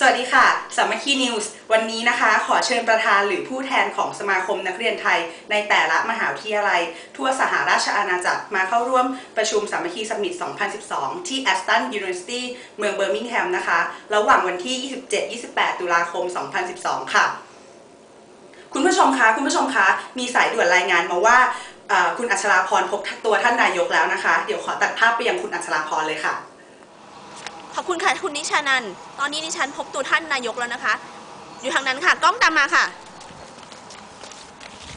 สวัสดีค่ะ สามัคคีนิวส์ วันนี้นะคะ ขอเชิญประธานหรือผู้แทนของสมาคมนักเรียนไทย ในแต่ละมหาวิทยาลัย ทั่วสหราชอาณาจักรมาเข้าร่วมประชุมสามัคคีสมิต 2012 ที่ Aston University เมืองเบอร์มิงแฮมนะคะ ระหว่างวันที่ 27-28 ตุลาคม 2012 ค่ะ คุณผู้ชมคะ คุณผู้ชมคะ มีสายด่วนรายงานมาว่า คุณอัชราพรพบตัวท่านนายกแล้วนะคะ เดี๋ยวขอตัดภาพไปยังคุณอัชราพรเลยค่ะ ขอบคุณค่ะคุณนิชานันท์ตอนนี้ดิฉันพบตัวท่านนายกแล้วนะคะ อยู่ทางนั้นค่ะ กล้องตามมาค่ะ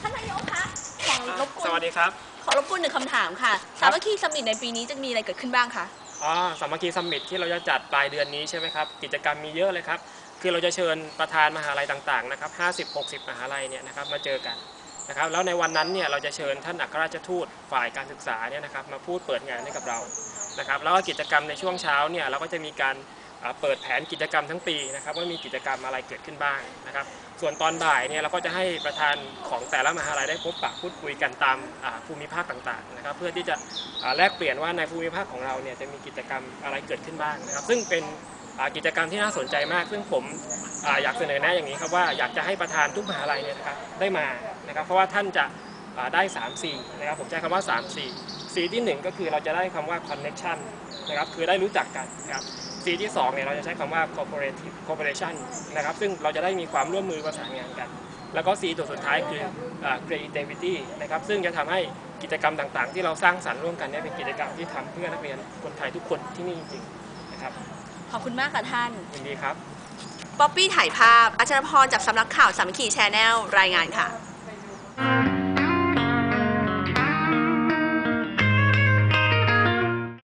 ท่านนายกคะขอรบกวสวันสดีครับ ขอรบกวนหนึ่งคำถามค่ะครัสาบมัคคีสมิตในปีนี้จะมีอะไรเกิดขึ้นบ้างคะ อ๋อ สามัคคีซัมมิตที่เราจะจัดปลายเดือนนี้ใช่ไหมครับ กิจกรรมมีเยอะเลยครับ คือเราจะเชิญประธานมหาลัยต่างๆนะครับ 50-60 มหาลัยเนี่ยนะครับมาเจอกันนะครับแล้วในวันนั้นเนี่ยเราจะเชิญท่านอัครราชทูตฝ่ายการศึกษาเนี่ยนะครับมาพูดเปิดงานให้กับเรา นะครับแล้วก็กิจกรรมในช่วงเช้าเนี่ยเราก็จะมีการเปิดแผนกิจกรรมทั้งปีนะครับว่ามีกิจกรรมอะไรเกิดขึ้นบ้างนะครับ ส่วนตอนบ่ายเนี่ยเราก็จะให้ประธานของแต่ละมหาลัยได้พบปะพูดคุยกันตามภูมิภาคต่างๆนะครับ เพื่อที่จะแลกเปลี่ยนว่าในภูมิภาคของเราเนี่ยจะมีกิจกรรมอะไรเกิดขึ้นบ้างนะครับ ซึ่งเป็นกิจกรรมที่น่าสนใจมาก ซึ่งผมอยากเสนอแนะอย่างนี้ครับว่าอยากจะให้ประธานทุกมหาลัยเนี่ยนะครับได้มานะครับ เพราะว่าท่านจะ ได้3 4นะครับผมใช้คำว่า3 4 4ที่ 1 ก็คือเราจะได้คำว่า connection นะครับคือได้รู้จักกันนะครับ C ที่2เนี่ยเราจะใช้คำว่า cooperative cooperation นะครับซึ่งเราจะได้มีความร่วมมือประสานงานกัน แล้วก็ C ตัวสุดท้ายคืออ่า creativity นะครับซึ่งจะทำให้กิจกรรมต่างๆ ที่เราสร้างสรรค์ร่วมกันเนี่ยเป็นกิจกรรมที่ทำเพื่อนักเรียนคนไทยทุกคนที่นี่จริงๆนะครับขอบคุณมากค่ะท่านยินดีครับป๊อปปี้ถ่ายภาพ อาจารย์พรจากสำนักข่าวสามัคคีแชนแนลรายงานค่ะ Thank